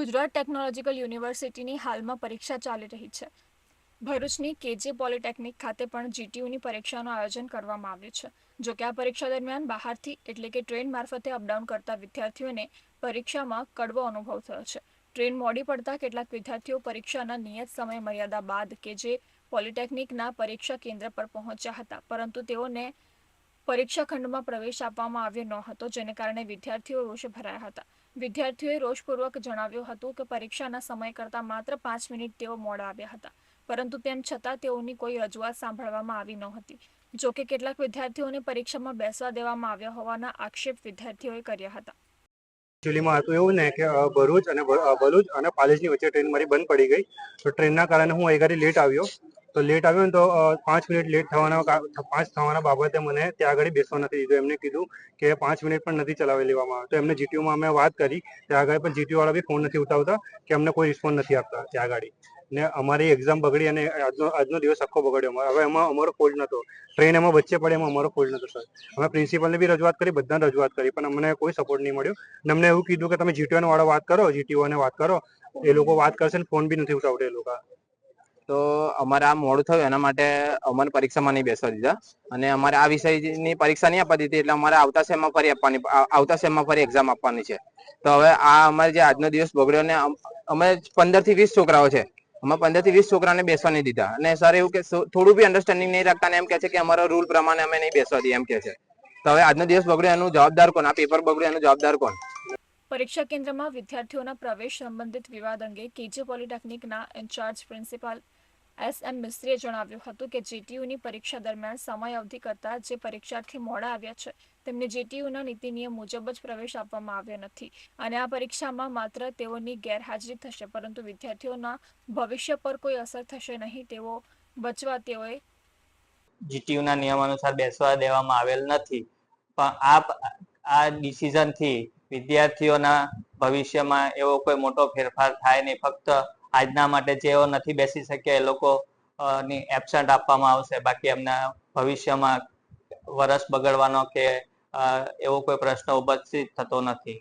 Gujarat technological યુનિવર્સિટીની હાલમાં પરીક્ષા ચાલી રહી છે. ભરૂચની કેજે પોલિટેકનિક ખાતે પણ જીટીયુની પરીક્ષાનું આયોજન કરવામાં આવ્યું છે. જો કે આ પરીક્ષા દરમિયાન બહારથી એટલે કે ટ્રેન મારફતે અપડાઉન કરતા વિદ્યાર્થીઓને પરીક્ષામાં કડવો અનુભવ થયો છે. ટ્રેન મોડી પડતા કેટલાક વિદ્યાર્થીઓ પરીક્ષાના નિયત સમય મર્યાદા બાદ કે જે પોલિટેકનિકના પરીક્ષા કેન્દ્ર પર પહોંચ્યા હતા, પરંતુ તેઓને પરીક્ષા ખંડમાં પ્રવેશ આપવામાં આવ્યો ન હતો, જેને કારણે વિદ્યાર્થીઓ રોષે ભરાયા હતા. વિદ્યાર્થીઓએ રોષપૂર્વક જણાવ્યું હતું કે, પરીક્ષાના સમય કરતાં માત્ર પાંચ મિનિટ તેઓ મોડા આવ્યા હતા. પરંતુ તેમ છતાં તેઓની કોઈ રજૂઆત સાંભળવામાં આવી ન હતી. જો કે, કેટલાક વિદ્યાર્થીઓને પરીક્ષામાં બેસવા દેવામાં આવ્યા હોવાના આક્ષેપ વિદ્યાર્થીઓએ કર્યા હતા. એકચ્યુઅલીમાં હતું એવું ને કે ભરૂચ અને ભરૂચ અને પાલેજની વચ્ચે ટ્રેન મારી બંધ પડી ગઈ. તો ટ્રેનના કારણે હું અહીં લેટ આવ્યો. તો લેટ આવ્યો ને તો પાંચ મિનિટ લેટ થવાના પાંચ થવાના બાબતે મને ત્યાં આગળ બેસવા નથી દીધું. એમને કીધું કે પાંચ મિનિટ પણ નથી ચલાવી લેવામાં આવે. તો એમને જીટીયુમાં અમે વાત કરી. ત્યાં આગળ પણ જીટીયુ વાળા બી ફોન નથી ઉઠાવતા કે અમને કોઈ રિસ્પોન્સ નથી આપતા ત્યાં આગળ. ને અમારી એક્ઝામ બગડી અને આજનો આજનો દિવસ આખો બગડ્યો. હવે એમાં અમારો ફોલ્ટ નહોતો ટ્રેન એમાં વચ્ચે પડે એમાં અમારો ફોલ્ટ નહોતો સર અમે પ્રિન્સિપલને બી રજૂઆત કરી, બધાને રજૂઆત કરી, પણ અમને કોઈ સપોર્ટ નહીં મળ્યો. ને અમને એવું કીધું કે તમે જીટીઓ વાળો વાત કરો જીટીઓ ને વાત કરો. એ લોકો વાત કરશે ને ફોન બી નથી ઉઠાવતા એ લોકો. તો અમારે આ મોડું થયું, એના માટે અમને પરીક્ષામાં નહીં બેસવા દીધા. અને અમારે આ વિષયની પરીક્ષા નહીં આપવા દીધી, એટલે અમારે આવતા સેમમાં ફરી આપવાની આવતા સેમમાં ફરી એક્ઝામ આપવાની છે. તો હવે આ અમારે જે આજનો દિવસ બગડ્યો ને, અમે પંદરથી વીસ છોકરાઓ છે. અમે પંદરથી વીસ છોકરાને બેસવા નહીં દીધા. અને સર એવું કે થોડું બી અન્ડરસ્ટેન્ડિંગ નહીં રાખતા એમ કે છે કે અમારો રૂલ પ્રમાણે અમે નહીં બેસવા દઈએ એમ કે છે. તો હવે આજનો દિવસ બગડ્યો, એનું જવાબદાર કોણ? આ પેપર બગડ્યો, એનું જવાબદાર કોણ? પરીક્ષા કેન્દ્રમાં વિદ્યાર્થીઓના પ્રવેશ સંબંધિત વિવાદ અંગે કેજે પોલિટેકનિકના in charge principal S M મિસ્ત્રીએ જણાવ્યું હતું કે જેટીયુની પરીક્ષા દરમિયાન સમય અવધિ કરતાં જે પરીક્ષાર્થી મોડા આવ્યા છે, તેમને જેટીયુના નીતિ નિયમ મુજબ જ પ્રવેશ આપવામાં આવ્યો નથી અને આ પરીક્ષામાં માત્ર તેઓની ગેરહાજરી થશે, પરંતુ વિદ્યાર્થીઓના ભવિષ્ય પર કોઈ અસર થશે નહીં તેઓ બચવા તેઓએ જીટીયુના નિયમ અનુસાર બેસવા દેવામાં આવેલ નથી. પણ આ આ ડિસિઝનથી વિદ્યાર્થીઓના ભવિષ્યમાં એવો કોઈ મોટો ફેરફાર થાય નહીં. ફક્ત આજના માટે જેઓ નથી બેસી શક્યા, એ લોકો ની એબસન્ટ આપવામાં આવશે. બાકી એમના ભવિષ્યમાં વરસ બગડવાનો કે એવો કોઈ પ્રશ્ન ઉપસ્થિત થતો નથી.